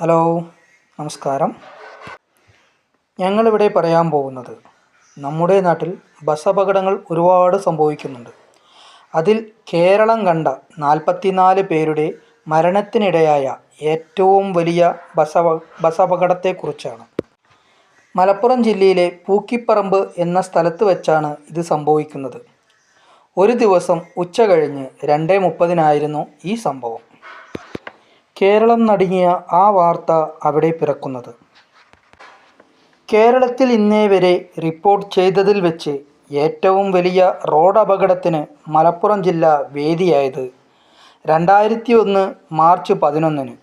Hello നമസ്കാരം. ഞങ്ങളിവിടെ പറയാൻ പോകുന്നത് നമ്മുടെ നാട്ടിൽ ബസ് അപകടങ്ങൾ ഒരുപാട് സംഭവിക്കുന്നുണ്ട്. അതിൽ കേരളം കണ്ട നാൽപ്പത്തിനാല് പേരുടെ മരണത്തിനിടയായ ഏറ്റവും വലിയ ബസ് ബസ് അപകടത്തെക്കുറിച്ചാണ് മലപ്പുറം ജില്ലയിലെ പൂക്കിപ്പറമ്പ് എന്ന സ്ഥലത്ത് വെച്ചാണ് ഇത് സംഭവിക്കുന്നത്. ഒരു ദിവസം ഉച്ച കഴിഞ്ഞ് രണ്ട് മുപ്പതിനായിരുന്നു ഈ സംഭവം. കേരളം നടുങ്ങിയ ആ വാർത്ത അവിടെ പിറക്കുന്നത്. കേരളത്തിൽ ഇന്നേ വരെ റിപ്പോർട്ട് ചെയ്തതിൽ വെച്ച് ഏറ്റവും വലിയ റോഡ് അപകടത്തിന് മലപ്പുറം ജില്ല വേദിയായത് രണ്ടായിരത്തി ഒന്ന് മാർച്ച് പതിനൊന്നിന്.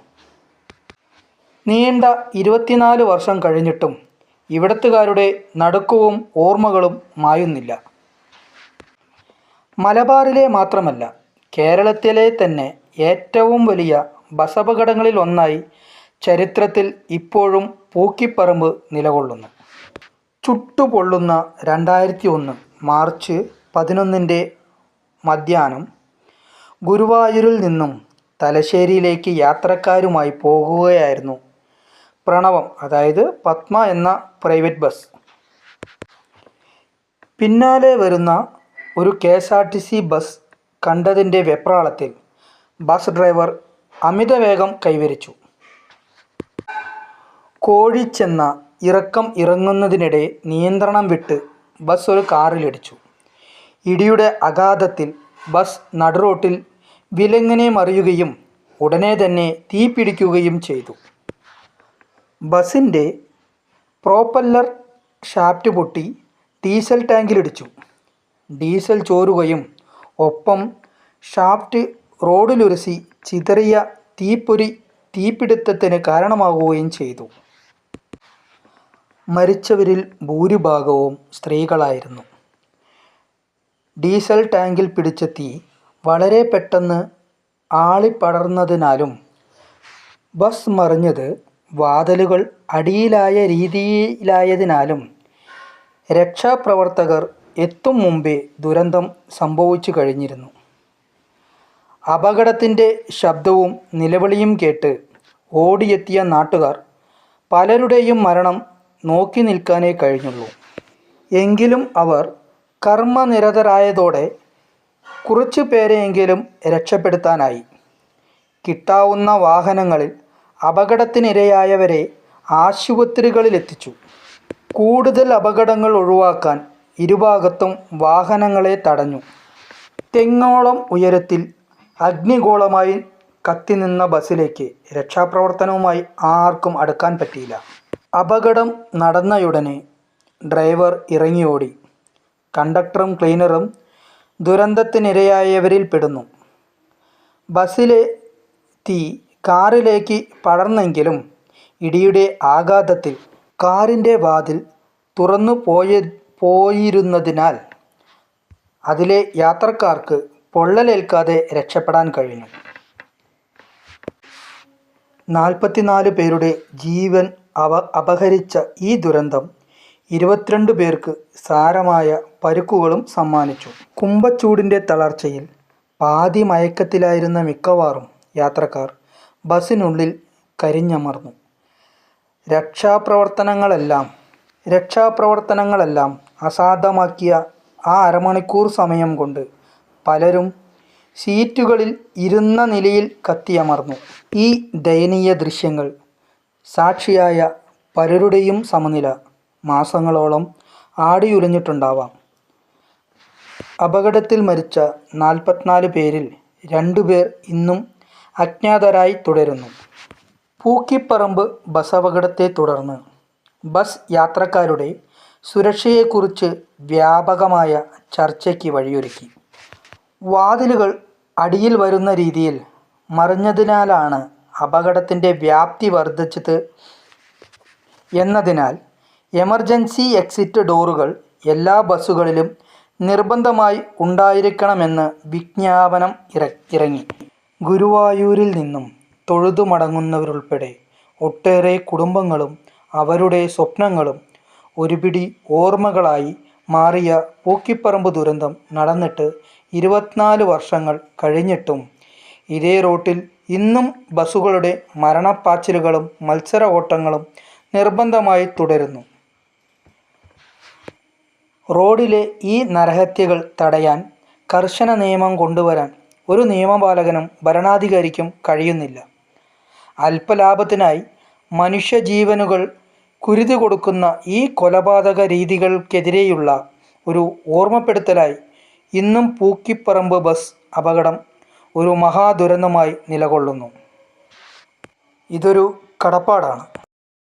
നീണ്ട ഇരുപത്തിനാല് വർഷം കഴിഞ്ഞിട്ടും ഇവിടത്തുകാരുടെ നടുക്കവും ഓർമ്മകളും മായുന്നില്ല. മലബാറിലെ മാത്രമല്ല കേരളത്തിലെ തന്നെ ഏറ്റവും വലിയ ബസ് അപകടങ്ങളിൽ ഒന്നായി ചരിത്രത്തിൽ ഇപ്പോഴും പൂക്കിപ്പറമ്പ് നിലകൊള്ളുന്നു. ചുട്ടുപൊള്ളുന്ന രണ്ടായിരത്തി ഒന്ന് മാർച്ച് പതിനൊന്നിന്റെ മധ്യാഹ്നം ഗുരുവായൂരിൽ നിന്നും തലശ്ശേരിയിലേക്ക് യാത്രക്കാരുമായി പോകുകയായിരുന്നു പ്രണവം അതായത് പത്മ എന്ന പ്രൈവറ്റ് ബസ്. പിന്നാലെ വരുന്ന ഒരു K S R T C bus കണ്ടതിന്റെ വെപ്രാളത്തിൽ ബസ് ഡ്രൈവർ അമിതവേഗം കൈവരിച്ചു. കോഴിച്ചെന്ന ഇറക്കം ഇറങ്ങുന്നതിനിടെ നിയന്ത്രണം വിട്ട് ബസ് ഒരു കാറിലിടിച്ചു. ഇടിയുടെ ആഘാതത്തിൽ ബസ് നടുറോട്ടിൽ വിലങ്ങനെ മറിയുകയും ഉടനെ തന്നെ തീ പിടിക്കുകയും ചെയ്തു. ബസിന്റെ പ്രോപ്പല്ലർ ഷാഫ്റ്റ് പൊട്ടി ഡീസൽ ടാങ്കിലിടിച്ചു. ഡീസൽ ചോരുകയും ഒപ്പം ഷാഫ്റ്റ് റോഡിലുരസി ചിതറിയ തീപ്പൊരി തീപിടുത്തത്തിന് കാരണമാകുകയും ചെയ്തു. മരിച്ചവരിൽ ഭൂരിഭാഗവും സ്ത്രീകളായിരുന്നു. ഡീസൽ ടാങ്കിൽ പിടിച്ച തീ വളരെ പെട്ടെന്ന് ആളിപ്പടർന്നതിനാലും ബസ് മറിഞ്ഞത് വാതലുകൾ അടിയിലായ രീതിയിലായതിനാലും രക്ഷാപ്രവർത്തകർ എത്തും മുമ്പേ ദുരന്തം സംഭവിച്ചു കഴിഞ്ഞിരുന്നു. അപകടത്തിന്റെ ശബ്ദവും നിലവിളിയും കേട്ട് ഓടിയെത്തിയ നാട്ടുകാർ പലരുടെയും മരണം നോക്കി നിൽക്കാനേ കഴിഞ്ഞുള്ളൂ. എങ്കിലും അവർ കർമ്മനിരതരായതോടെ കുറച്ചു പേരെയെങ്കിലും രക്ഷപ്പെടുത്താനായി. കിട്ടാവുന്ന വാഹനങ്ങളിൽ അപകടത്തിനിരയായവരെ ആശുപത്രികളിലെത്തിച്ചു. കൂടുതൽ അപകടങ്ങൾ ഒഴിവാക്കാൻ ഇരുഭാഗത്തും വാഹനങ്ങളെ തടഞ്ഞു. തെങ്ങോളം ഉയരത്തിൽ അഗ്നിഗോളമായി കത്തിനിന്ന ബസ്സിലേക്ക് രക്ഷാപ്രവർത്തനവുമായി ആർക്കും അടുക്കാൻ പറ്റിയില്ല. അപകടം നടന്നയുടനെ ഡ്രൈവർ ഇറങ്ങിയോടി. കണ്ടക്ടറും ക്ലീനറും ദുരന്തത്തിനിരയായവരിൽ പെടുന്നു. ബസ്സിലെ തീ കാറിലേക്ക് പടർന്നെങ്കിലും ഇടിയുടെ ആഘാതത്തിൽ കാറിന്റെ വാതിൽ തുറന്നു പോയ പോയിരുന്നതിനാൽ അതിലെ യാത്രക്കാർക്ക് പൊള്ളലേൽക്കാതെ രക്ഷപ്പെടാൻ കഴിഞ്ഞു. നാൽപ്പത്തിനാല് പേരുടെ ജീവൻ അവ അപഹരിച്ച ഈ ദുരന്തം ഇരുപത്തിരണ്ട് പേർക്ക് സാരമായ പരുക്കുകളും സമ്മാനിച്ചു. കുംഭച്ചൂടിന്റെ തളർച്ചയിൽ പാതി മയക്കത്തിലായിരുന്ന മിക്കവാറും യാത്രക്കാർ ബസ്സിനുള്ളിൽ കരിഞ്ഞമർന്നു. രക്ഷാപ്രവർത്തനങ്ങളെല്ലാം രക്ഷാപ്രവർത്തനങ്ങളെല്ലാം അസാധ്യമാക്കിയ ആ അരമണിക്കൂർ സമയം കൊണ്ട് പലരും സീറ്റുകളിൽ ഇരുന്ന നിലയിൽ കത്തിയമർന്നു. ഈ ദയനീയ ദൃശ്യങ്ങൾ സാക്ഷിയായ പലരുടെയും സമനില മാസങ്ങളോളം ആടിയുലഞ്ഞിട്ടുണ്ടാവാം. അപകടത്തിൽ മരിച്ച നാൽപ്പത്തിനാല് പേരിൽ രണ്ടുപേർ ഇന്നും അജ്ഞാതരായി തുടരുന്നു. പൂക്കിപ്പറമ്പ് ബസ് അപകടത്തെ തുടർന്ന് ബസ് യാത്രക്കാരുടെ സുരക്ഷയെക്കുറിച്ച് വ്യാപകമായ ചർച്ചയ്ക്ക് വഴിയൊരുക്കി. വാതിലുകൾ അടിയിൽ വരുന്ന രീതിയിൽ മറിഞ്ഞതിനാലാണ് അപകടത്തിന്റെ വ്യാപ്തി വർദ്ധിച്ചത് എന്നതിനാൽ എമർജൻസി എക്സിറ്റ് ഡോറുകൾ എല്ലാ ബസ്സുകളിലും നിർബന്ധമായി ഉണ്ടായിരിക്കണമെന്ന് വിജ്ഞാപനം ഇറ ഇറങ്ങി. ഗുരുവായൂരിൽ നിന്നും തൊഴുതു മടങ്ങുന്നവരുൾപ്പെടെ ഒട്ടേറെ കുടുംബങ്ങളും അവരുടെ സ്വപ്നങ്ങളും ഒരുപിടി ഓർമ്മകളായി മാറിയ പൂക്കിപ്പറമ്പ് ദുരന്തം നടന്നിട്ട് ഇരുപത്തിനാല് വർഷങ്ങൾ കഴിഞ്ഞിട്ടും ഇതേ റൂട്ടിൽ ഇന്നും ബസ്സുകളുടെ മരണപ്പാച്ചിലുകളും മത്സര ഓട്ടങ്ങളും നിർബന്ധമായി തുടരുന്നു. റോഡിലെ ഈ നരഹത്യകൾ തടയാൻ കർശന നിയമം കൊണ്ടുവരാൻ ഒരു നിയമപാലകനും ഭരണാധികാരിക്കും കഴിയുന്നില്ല. അല്പലാഭത്തിനായി മനുഷ്യജീവനുകൾ കുരുതി കൊടുക്കുന്ന ഈ കൊലപാതക രീതികൾക്കെതിരെയുള്ള ഒരു ഓർമ്മപ്പെടുത്തലായി ഇന്നും പൂക്കിപ്പറമ്പ് ബസ് അപകടം ഒരു മഹാദുരന്തമായി നിലകൊള്ളുന്നു. ഇതൊരു കടപ്പാടാണ്.